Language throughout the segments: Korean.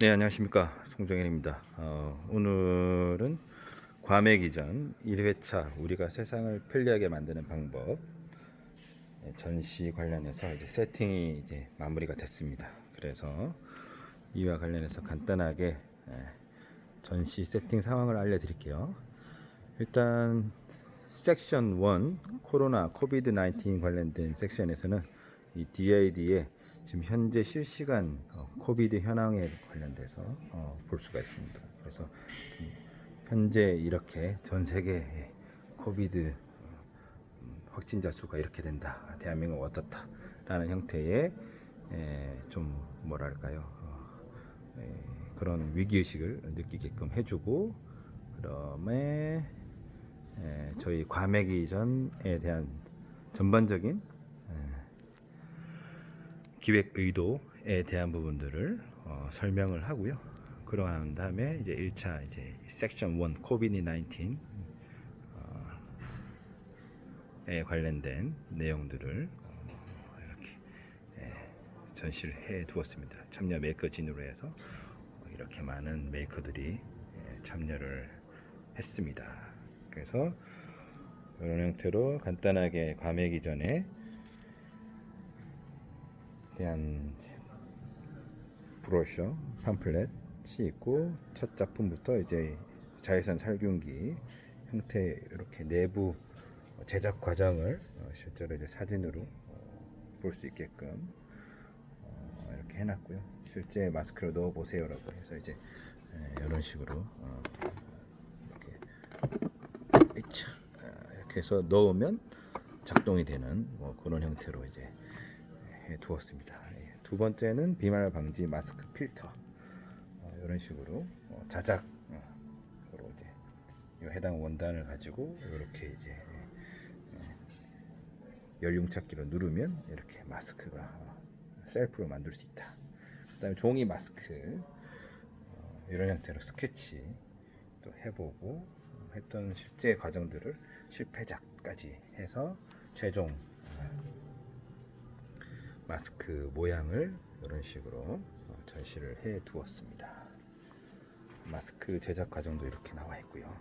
네 안녕하십니까 송정현입니다. 어, 오늘은 과메기 전 1회차 우리가 세상을 편리하게 만드는 방법 네, 전시 관련해서 이제 세팅이 이제 마무리가 됐습니다. 그래서 이와 관련해서 간단하게 예, 전시 세팅 상황을 알려드릴게요. 일단 섹션 1 코로나 코비드 19 관련된 섹션에서는 이 DID의 지금 현재 실시간 어, 코비드 현황에 관련돼서 어, 볼 수가 있습니다. 그래서 현재 이렇게 전 세계 코비드 어, 음, 확진자 수가 이렇게 된다. 대한민국 어떻다라는 형태의 에, 좀 뭐랄까요 어, 에, 그런 위기 의식을 느끼게끔 해주고 그다음에 에, 저희 과메기 전에 대한 전반적인 기획 의도에 대한 부분들을 어, 설명을 하고요. 그러한 다음에 이제 1차 이제 섹션 1 코비드 19 어, 에 관련된 내용들을 어, 이렇게 예, 전시를 해 두었습니다. 참여 메이커진으로 해서 어, 이렇게 많은 메이커들이 예, 참여를 했습니다. 그래서 이런 형태로 간단하게 과메기 전에 대한 브로셔, 팜플렛이 있고 첫 작품부터 이제 자외선 살균기 형태 이렇게 내부 제작 과정을 어, 실제로 이제 사진으로 볼 수 있게끔 어, 이렇게 해놨고요. 실제 마스크를 넣어 보세요라고 해서 이제 에, 이런 식으로 어, 이렇게 이렇게 해서 넣으면 작동이 되는 뭐 그런 형태로 이제 해 두었습니다. 예. 두 번째는 비말 방지 마스크 필터 어, 이런 식으로 어, 자작으로 이제 이 해당 원단을 가지고 이렇게 이제 예, 연륜찾기로 누르면 이렇게 마스크가 어, 셀프로 만들 수 있다. 그다음에 종이 마스크 어, 이런 형태로 스케치 또 해보고 했던 실제 과정들을 실패작까지 해서 최종 마스크 모양을 이런 식으로 어, 전시를 해 두었습니다. 마스크 제작 과정도 이렇게 나와 있고요.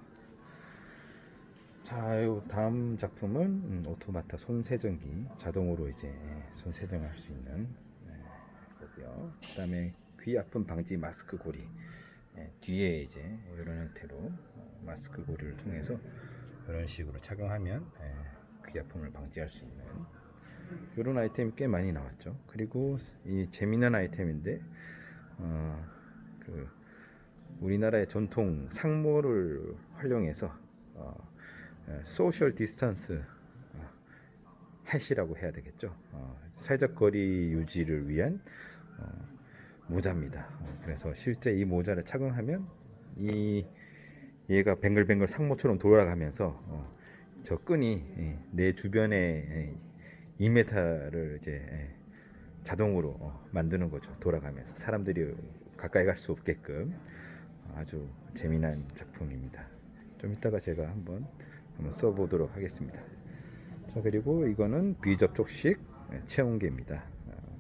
자, 요 다음 작품은 음, 오토마타 손세정기 자동으로 이제 손세정할 수 있는 네, 거고요. 그다음에 귀 아픈 방지 마스크 고리 네, 뒤에 이제 이런 형태로 어, 마스크 고리를 통해서 이런 식으로 착용하면 예, 귀 아픔을 방지할 수 있는 이런 아이템이 꽤 많이 나왔죠. 그리고 이 재미난 아이템인데 어, 그 우리나라의 전통 상모를 활용해서 어, 소셜 디스턴스 어, 햇이라고 해야 되겠죠. 어, 사회적 거리 유지를 위한 어, 모자입니다. 어, 그래서 실제 이 모자를 착용하면 이 얘가 뱅글뱅글 상모처럼 돌아가면서 어, 저 끈이 예, 내 주변에 예, 2m를 이제 예, 자동으로 어, 만드는 거죠. 돌아가면서 사람들이 가까이 갈 수 없게끔 아주 재미난 작품입니다. 좀 이따가 제가 한번 한번 써보도록 하겠습니다. 자 그리고 이거는 비접촉식 예, 체온계입니다. 어,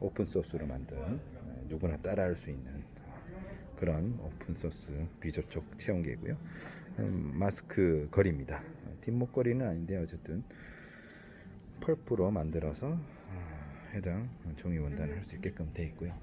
오픈 소스로 만든 예, 누구나 따라할 수 있는 어, 그런 오픈 소스 비접촉 체온계고요. 음, 마스크 거리입니다. 어, 뒷목걸이는 아닌데 어쨌든 펄프로 만들어서 아, 해당 종이 원단을 할 수 있게끔 되어 있고요.